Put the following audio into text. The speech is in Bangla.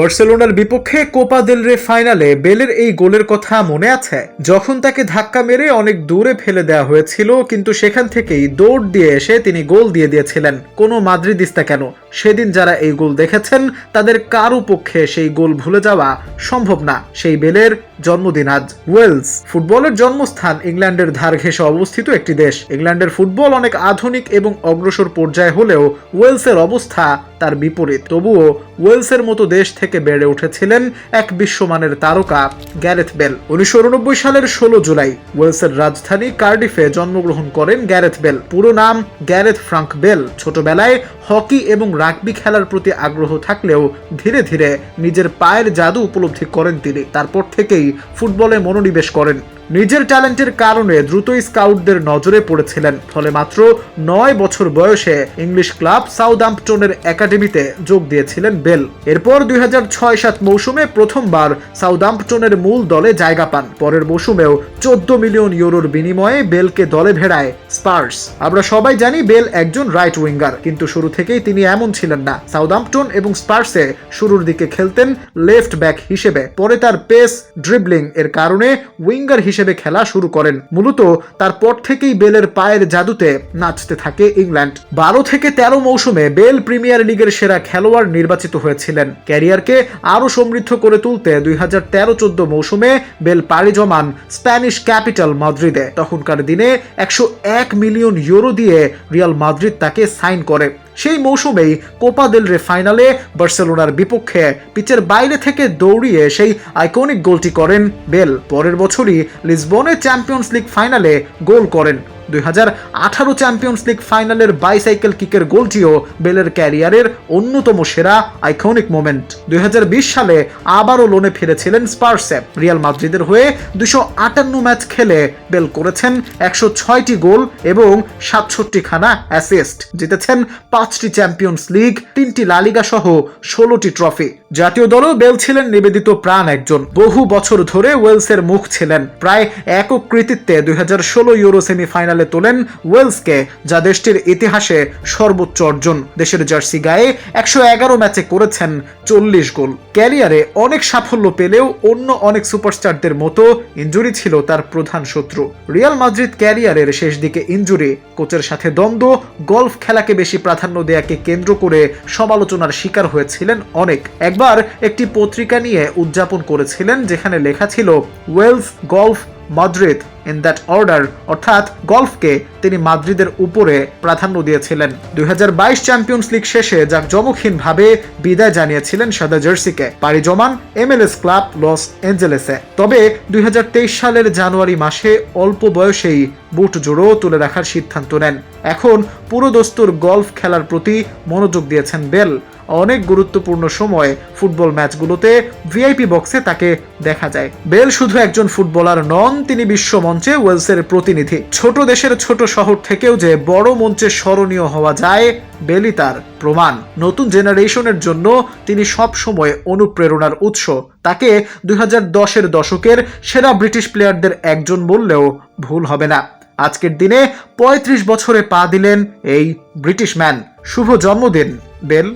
বার্সেলোনার বিপক্ষে কোপা দেল রে ফাইনালে বেলের এই গোলের কথা মনে আছে? যখন তাকে ধাক্কা মেরে অনেক দূরে ফেলে দেওয়া হয়েছিল, কিন্তু সেখান থেকেই দৌড় দিয়ে এসে তিনি গোল দিয়ে দিয়েছিলেন। কোনো মাদ্রিদিস্তা কেন? সেদিন যারা এই গোল দেখেছেন, তাদের কারও পক্ষে সেই গোল ভুলে যাওয়া সম্ভব না। সেই বেলের জন্মদিন আজ ওয়েলস। ফুটবলের জন্মস্থান ইংল্যান্ডের ধার ঘেঁষে অবস্থিত একটি দেশ। ইংল্যান্ডের ফুটবল অনেক আধুনিক এবং অগ্রসর পর্যায়ে হলেও ওয়েলসের অবস্থা তার বিপরীত। তবুও ওয়েলসের মতো দেশ থেকে বেড়ে উঠেছিলেন এক বিশ্বমানের তারকা গ্যারেথ বেল। উনিশশো সালের ষোলো জুলাই ওয়েলসের রাজধানী কার্ডিফে জন্মগ্রহণ করেন গ্যারেথ বেল। পুরো নাম গ্যারেথ ফ্রাঙ্ক বেল। ছোটবেলায় হকি এবং রাগবি খেলার প্রতি আগ্রহ থাকলেও ধীরে ধীরে নিজের পায়ের জাদু উপলব্ধি করেন তিনি। তারপর থেকেই ফুটবলে মনোনিবেশ করেন নিজের ট্যালেন্টের কারণে দ্রুত স্কাউটদের নজরে পড়েছিলেন। ফলে মাত্র নয় বছর বয়সে ইংলিশ ক্লাব সাউদাম্পটনের একাডেমিতে যোগ দিয়েছিলেন বেল। এরপর দুই হাজার ছয় সাত মৌসুমে প্রথমবার সাউদাম্পটনের মূল দলে জায়গা পান। পরের মৌসুমেও চোদ্দ মিলিয়ন ইউরোর বিনিময়ে বেলকে দলে ভেড়ায় স্পার্স। আমরা সবাই জানি বেল একজন রাইট উইঙ্গার, কিন্তু শুরু থেকেই তিনি এমন ছিলেন না। সাউদাম্পটন এবং স্পার্সে শুরুর দিকে খেলতেন লেফট ব্যাক হিসেবে। পরে তার পেস, ড্রিবলিং এর কারণে উইঙ্গার হিসেবে খেলা শুরু করেন। মূলত তারপর থেকেই বেলের পায়ের জাদুতে নাচতে থাকে ইংল্যান্ড। বারো থেকে তেরো মৌসুমে বেল প্রিমিয়ার লিগের সেরা খেলোয়াড় নির্বাচিত হয়েছিলেন। ক্যারিয়ারকে আরও সমৃদ্ধ করে তুলতে দুই হাজার তেরো চোদ্দ মৌসুমে বেল পাড়ি জমান স্প্যানিশ ক্যাপিটাল মাদ্রিদে। তখনকার দিনে একশো এক মিলিয়ন ইউরো দিয়ে রিয়াল মাদ্রিদ তাকে সাইন করে। সেই মৌসুমেই কোপা দেল রে ফাইনালে বার্সেলোনার বিপক্ষে পিচের বাইরে থেকে দৌড়িয়ে সেই আইকনিক গোলটি করেন বেল। পরের বছরই লিসবনে চ্যাম্পিয়ন্স লিগ ফাইনালে গোল করেন। দুই হাজার আঠারো চ্যাম্পিয়ন্স লিগ ফাইনালের বাইসাইকেল কিকের গোলটিও বেলের ক্যারিয়ারের অন্যতম সেরা আইকনিক মোমেন্ট দুই সালে আবারও লোনে ফিরেছিলেন স্পার্সে রিয়াল মাদ্রিদের হয়ে দুশো ম্যাচ খেলে বেল করেছেন একশো গোল এবং সাতষট্টি খানা অ্যাসিস্ট জিতেছেন পাঁচটি চ্যাম্পিয়ন্স লিগ তিনটি লালিগা সহ ষোলোটি ট্রফি জাতীয় দলও বেল ছিলেন নিবেদিত প্রাণ একজন। বহু বছর ধরে ওয়েলসের মুখ ছিলেন। প্রায় একক কৃতিত্বে দুই হাজার ষোলো ইউরো সেমিফাইনালে তোলেন ওয়েলসকে, যা দেশটির ইতিহাসে সর্বোচ্চ অর্জন। দেশের জার্সি গায়ে একশো এগারো ম্যাচে করেছেন চল্লিশ গোল। ক্যারিয়ারে অনেক সাফল্য পেলেও অন্য অনেক সুপারস্টারদের মতো ইঞ্জুরি ছিল তার প্রধান শত্রু। রিয়াল মাদ্রিদ ক্যারিয়ারের শেষ দিকে ইঞ্জুরি, কোচের সাথে দ্বন্দ্ব, গলফ খেলাকে বেশি প্রাধান্য দেয়াকে কেন্দ্র করে সমালোচনার শিকার হয়েছিলেন অনেক। একবার একটি পত্রিকা নিয়ে উদযাপন করেছিলেন, যেখানে লেখা ছিল, Wales golf Madrid in that order অর্থাৎ গলফকে তিনি মাদ্রিদের উপরে প্রাধান্য দিয়েছিলেন। দুই চ্যাম্পিয়ন্স লিগ শেষে জাঁকজমকহীনভাবে বিদায় জানিয়েছিলেন সাদা জার্সিকে, পাড়ি জমান এমএলএস ক্লাব লস এঞ্জেলেসে। তবে দুই হাজার তেইশ সালের জানুয়ারি মাসে অল্প বয়সেই বুট জোড়ো তুলে রাখার সিদ্ধান্ত নেন। এখন পুরো দস্তুর গলফ খেলার প্রতি মনোযোগ দিয়েছেন বেল। অনেক গুরুত্বপূর্ণ সময় ফুটবল ম্যাচগুলোতে ভিআইপি বক্সে তাকে দেখা যায়। বেল শুধু একজন ফুটবলার নন, তিনি বিশ্ব মঞ্চে ওয়েলসের প্রতিনিধি। ছোট দেশের ছোট শহর থেকেও যে বড় মঞ্চে স্মরণীয় হওয়া যায় বেলি তার প্রমাণ। নতুন জেনারেশনের জন্য তিনি সব সময় অনুপ্রেরণার উৎস। তাকে দুই হাজার দশের দশকের সেরা ব্রিটিশ প্লেয়ারদের একজন বললেও ভুল হবে না। আজকের দিনে ৩৫ বছরে পা দিলেন এই ব্রিটিশ ম্যান। শুভ জন্মদিন, বেল।